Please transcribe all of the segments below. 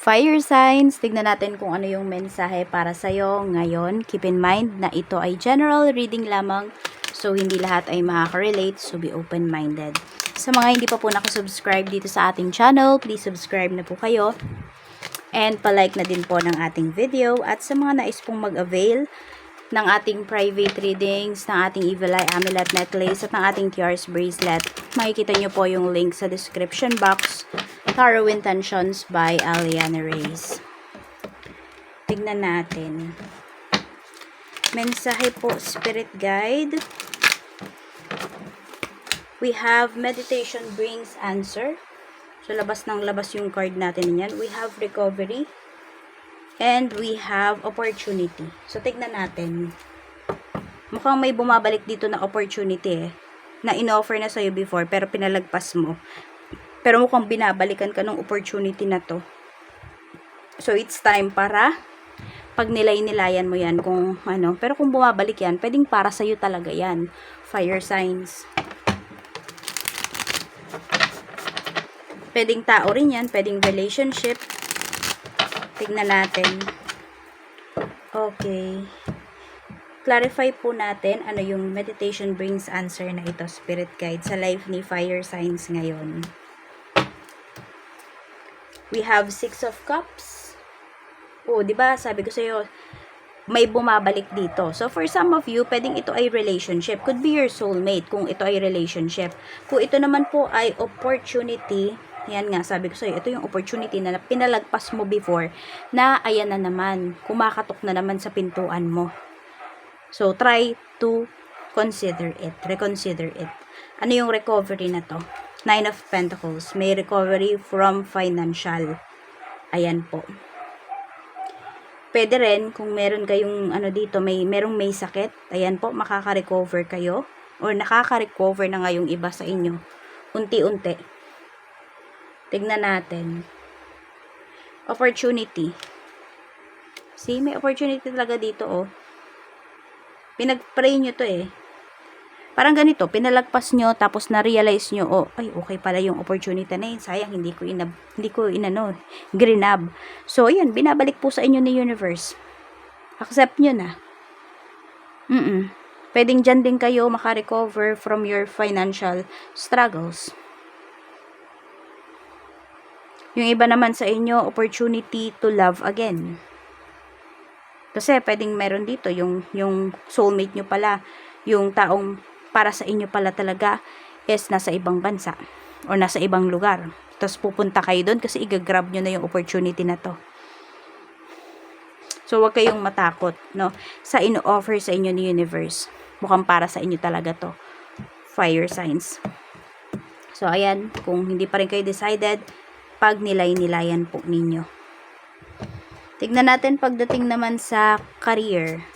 Fire signs, tignan natin kung ano yung mensahe para sa'yo ngayon. Keep in mind na ito ay general reading lamang, so hindi lahat ay makaka-relate, so be open-minded. Sa mga hindi pa po nakasubscribe dito sa ating channel, please subscribe na po kayo. And palike na din po ng ating video. At sa mga nais pong mag-avail ng ating private readings, ng ating Evil Eye Amulet Necklace at ng ating Tiaras Bracelet, makikita nyo po yung link sa description box. Tarot Intentions by Aliana Reyes. Tignan natin. Mensahe po, Spirit Guide. We have Meditation Brings Answer. So, labas ng labas yung card natin niyan. We have Recovery. And we have Opportunity. So, tignan natin. Mukhang may bumabalik dito na opportunity eh. Na in-offer na sa'yo before, pero pinalagpas mo. Pero mukhang binabalikan ka ng opportunity na to. So, it's time para pag nilay-nilayan mo yan kung ano. Pero kung bumabalik yan, pwedeng para sa'yo talaga yan. Fire signs. Pwedeng tao rin yan. Pwedeng relationship. Tignan natin. Okay. Clarify po natin ano yung meditation brings answer na ito, spirit guide, sa life ni fire signs ngayon. We have Six of Cups. Oh, 'di ba? Sabi ko sa iyo, may bumabalik dito. So for some of you, pwedeng ito ay relationship. Could be your soulmate kung ito ay relationship. Kung ito naman po ay opportunity, yan nga, sabi ko sa iyo, ito yung opportunity na pinalagpas mo before na ayan na naman, kumakatok na naman sa pintuan mo. So try to consider it, reconsider it. Ano yung recovery na to? Nine of Pentacles. May recovery from financial. Ayan po. Pwede rin, kung meron kayong ano dito, may, merong may sakit, ayan po, makaka-recover kayo. Or nakaka-recover na nga yung iba sa inyo. Unti-unti. Tignan natin. Opportunity. See, may opportunity talaga dito, oh. Pinag-pray nyo to, eh parang ganito, pinalagpas nyo, tapos na-realize nyo, oh, ay, okay pala yung opportunity na yun. Sayang, hindi ko inab, hindi ko inano, grinab. So, yan, binabalik po sa inyo ni universe. Accept nyo na. Mm-mm. Pwedeng dyan din kayo makarecover from your financial struggles. Yung iba naman sa inyo, opportunity to love again. Kasi pwedeng meron dito, yung, yung soulmate nyo pala, yung taong para sa inyo pala talaga is nasa ibang bansa or nasa ibang lugar. Tapos pupunta kayo doon kasi igagrab nyo na yung opportunity na to. So, wag kayong matakot, no? Sa ino-offer sa inyo ni universe. Mukhang para sa inyo talaga to. Fire signs. So, ayan. Kung hindi pa rin kayo decided, pag nilay-nilayan po ninyo. Tignan natin pagdating naman sa career.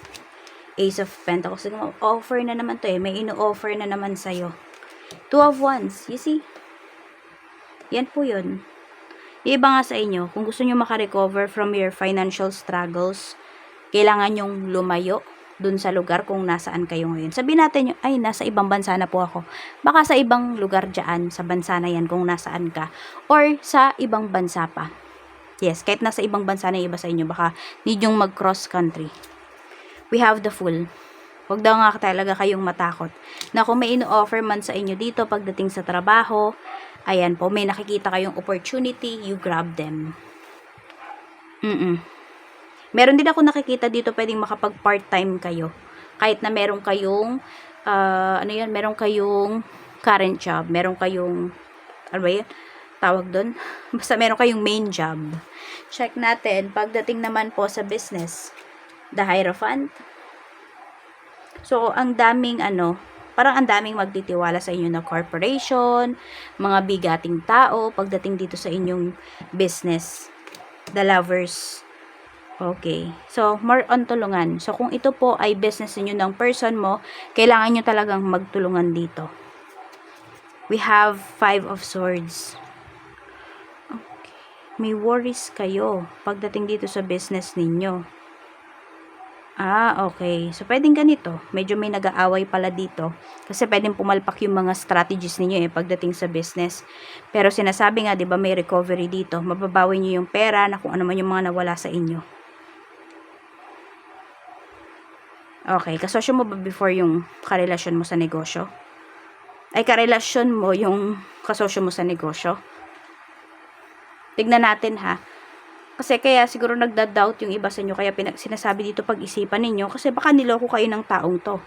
Ace of Pentacles. Offer na naman to eh. May ino-offer na naman sa'yo. Two of Wands. You see? Yan po yun. Iba nga sa inyo, kung gusto nyo makarecover from your financial struggles, kailangan nyong lumayo dun sa lugar kung nasaan kayo ngayon. Sabihin natin yung, ay, nasa ibang bansa na po ako. Baka sa ibang lugar dyan, sa bansa na yan kung nasaan ka. Or sa ibang bansa pa. Yes, kahit nasa ibang bansa na iba sa inyo, baka need yung mag-cross country we have the full. Huwag daw nga talaga kayong matakot. Na kung may ino-offer man sa inyo dito pagdating sa trabaho, ayan po, may nakikita kayong opportunity, you grab them. Mm-mm. Meron din ako nakikita dito pwedeng makapag part-time kayo. Kahit na meron kayong, uh, ano yan, meron kayong current job, meron kayong, ano ba yan? Tawag doon? Basta meron kayong main job. Check natin, pagdating naman po sa business the Hierophant. So, ang daming ano, parang ang daming magtitiwala sa inyo na corporation, mga bigating tao, pagdating dito sa inyong business. The lovers. Okay. So, more on tulungan. So, kung ito po ay business niyo ng person mo, kailangan nyo talagang magtulungan dito. We have five of swords. Okay. May worries kayo pagdating dito sa business ninyo Ah, okay. So, pwedeng ganito. Medyo may nag-aaway pala dito. Kasi pwedeng pumalpak yung mga strategies ninyo eh pagdating sa business. Pero sinasabi nga, di ba, may recovery dito. Mababawi nyo yung pera na kung ano man yung mga nawala sa inyo. Okay. Kasosyo mo ba before yung karelasyon mo sa negosyo? Ay, karelasyon mo yung kasosyo mo sa negosyo? Tignan natin ha. Kasi kaya siguro nagda-doubt yung iba sa inyo. Kaya pinag sinasabi dito pag-isipan ninyo. Kasi baka niloko kayo ng taong to.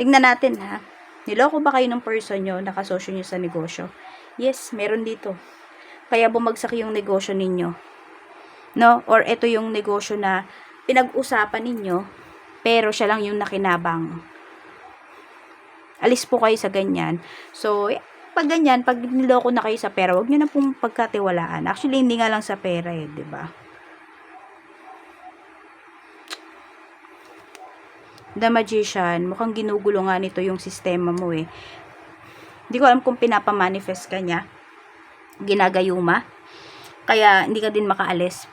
Tingnan natin ha. Niloko ba kayo ng person nyo, nakasosyo nyo sa negosyo? Yes, meron dito. Kaya bumagsak yung negosyo ninyo. No? Or ito yung negosyo na pinag-usapan ninyo, pero siya lang yung nakinabang. Alis po kayo sa ganyan. So, pag ganyan, pag niloko na kayo sa pera, wag nyo na pong pagkatiwalaan. Actually, hindi nga lang sa pera eh, di ba? The Magician, mukhang ginugulo nga nito yung sistema mo eh. Hindi ko alam kung pinapamanifest ka niya. Ginagayuma. Kaya hindi ka din makaalis.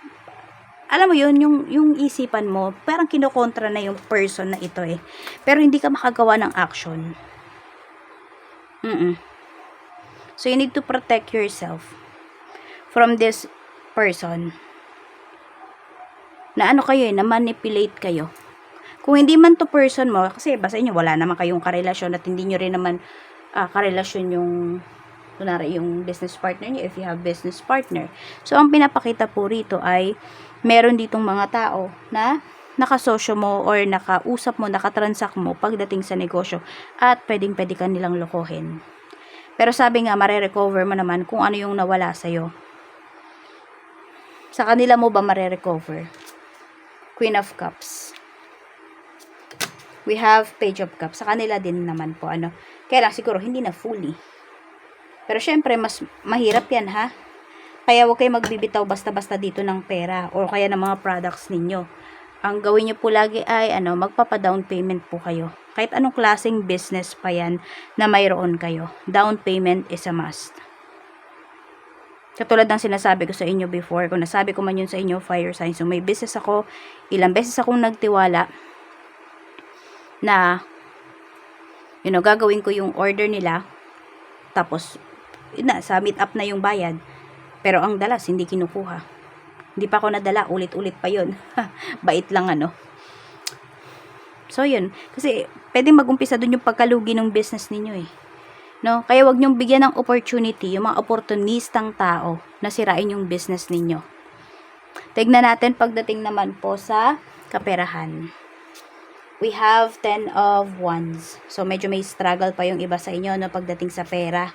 Alam mo yun, yung, yung isipan mo, parang kinokontra na yung person na ito eh. Pero hindi ka makagawa ng action. Mm-mm. So, you need to protect yourself from this person. Na ano kayo eh, na manipulate kayo. Kung hindi man to person mo, kasi basta inyo, wala naman kayong karelasyon at hindi nyo rin naman ah, karelasyon yung kunwari yung business partner niyo if you have business partner. So, ang pinapakita po rito ay meron ditong mga tao na nakasosyo mo or nakausap mo, nakatransact mo pagdating sa negosyo at pwedeng pwede ka nilang lokohin. Pero sabi nga, mare-recover mo naman kung ano yung nawala sa'yo. Sa kanila mo ba mare-recover? Queen of Cups. We have Page of Cups. Sa kanila din naman po, ano. Kaya lang, siguro, hindi na fully. Pero, syempre, mas mahirap yan, ha? Kaya, huwag kayo magbibitaw basta-basta dito ng pera or kaya ng mga products ninyo. Ang gawin nyo po lagi ay, ano, magpapa-down payment po kayo. Kahit anong klaseng business pa yan na mayroon kayo. Down payment is a must. Katulad ng sinasabi ko sa inyo before, kung nasabi ko man yun sa inyo, fire signs. So, may business ako, ilang beses akong nagtiwala na, you know, gagawin ko yung order nila, tapos, yun na, submit up na yung bayad. Pero ang dalas, hindi kinukuha. Hindi pa ako nadala, ulit-ulit pa yun. Bait lang ano. So, yun. Kasi, pwedeng mag-umpisa dun yung pagkalugi ng business ninyo eh. No? Kaya wag niyong bigyan ng opportunity yung mga opportunistang tao na sirain yung business ninyo. Tignan natin pagdating naman po sa kaperahan. We have 10 of Wands. So, medyo may struggle pa yung iba sa inyo no, pagdating sa pera.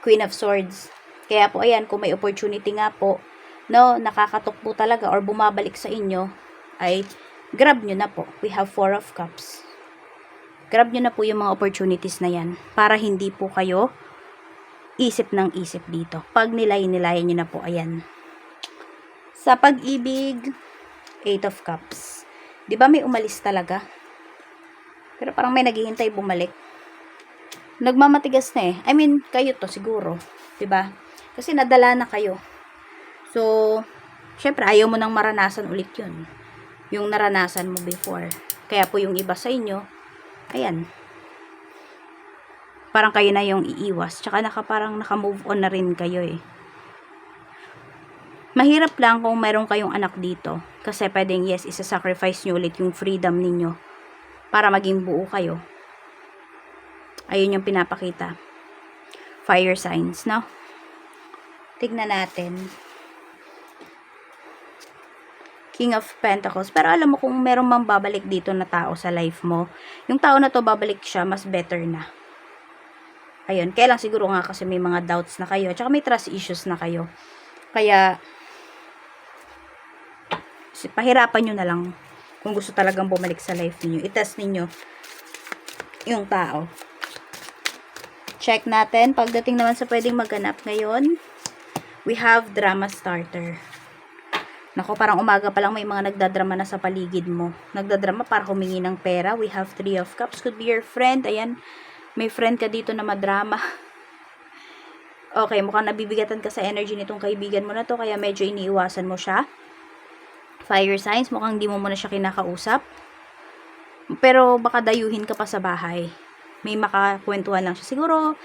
Queen of Swords. Kaya po, ayan, kung may opportunity nga po, no, nakakatok po talaga or bumabalik sa inyo, ay grab nyo na po. We have Four of Cups grab nyo na po yung mga opportunities na yan para hindi po kayo isip ng isip dito. Pag nilay-nilayan nyo na po, ayan. Sa pag-ibig, Eight of Cups. Di ba may umalis talaga? Pero parang may naghihintay bumalik. Nagmamatigas na eh. I mean, kayo to siguro. Di ba? Kasi nadala na kayo. So, syempre, ayaw mo nang maranasan ulit yun. Yung naranasan mo before. Kaya po yung iba sa inyo, ayan, parang kayo na yung iiwas. Tsaka naka, parang naka-move on na rin kayo eh. Mahirap lang kung mayroon kayong anak dito. Kasi pwedeng yes, isa-sacrifice nyo ulit yung freedom ninyo para maging buo kayo. Ayun yung pinapakita. Fire signs, no? Tignan natin. King of Pentacles. Pero alam mo kung merong mang babalik dito na tao sa life mo, yung tao na to babalik siya, mas better na. Ayun, kaya lang siguro nga kasi may mga doubts na kayo, tsaka may trust issues na kayo. Kaya, pahirapan nyo na lang kung gusto talagang bumalik sa life niyo. I-test ninyo yung tao. Check natin. Pagdating naman sa pwedeng maganap ngayon, we have drama starter. Nako, parang umaga pa lang may mga nagdadrama na sa paligid mo. Nagdadrama para humingi ng pera. We have three of cups. Could be your friend. Ayan, may friend ka dito na madrama. Okay, mukhang nabibigatan ka sa energy nitong kaibigan mo na to. Kaya medyo iniiwasan mo siya. Fire signs. Mukhang hindi mo muna siya kinakausap. Pero baka dayuhin ka pa sa bahay. May makakwentuhan lang siya. Siguro,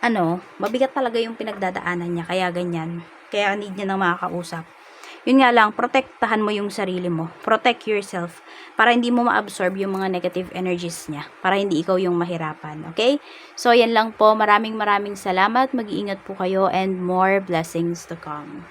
ano, mabigat talaga yung pinagdadaanan niya. Kaya ganyan. Kaya need niya ng makakausap. Yun nga lang, protektahan mo yung sarili mo. Protect yourself. Para hindi mo ma-absorb yung mga negative energies niya. Para hindi ikaw yung mahirapan. Okay? So, yan lang po. Maraming maraming salamat. Mag-iingat po kayo and more blessings to come.